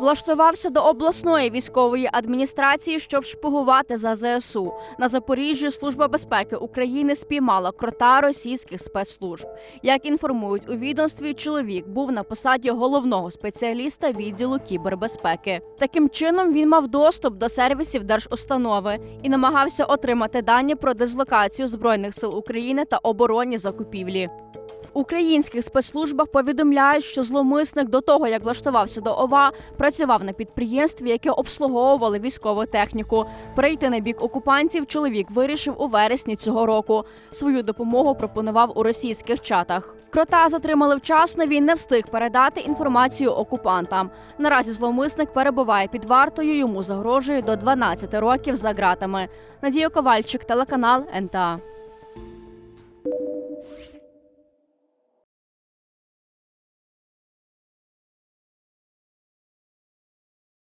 Влаштувався до обласної військової адміністрації, щоб шпигувати за ЗСУ. На Запоріжжі Служба безпеки України спіймала крота російських спецслужб. Як інформують у відомстві, чоловік був на посаді головного спеціаліста відділу кібербезпеки. Таким чином він мав доступ до сервісів держустанови і намагався отримати дані про дислокацію збройних сил України та оборонні закупівлі. В українських спецслужбах повідомляють, що зловмисник до того, як влаштувався до ОВА, працював на підприємстві, яке обслуговували військову техніку. Перейти на бік окупантів чоловік вирішив у вересні цього року. Свою допомогу пропонував у російських чатах. Крота затримали вчасно. Він не встиг передати інформацію окупантам. Наразі зловмисник перебуває під вартою. Йому загрожує до 12 років за ґратами. Надія Ковальчик, телеканал НТА.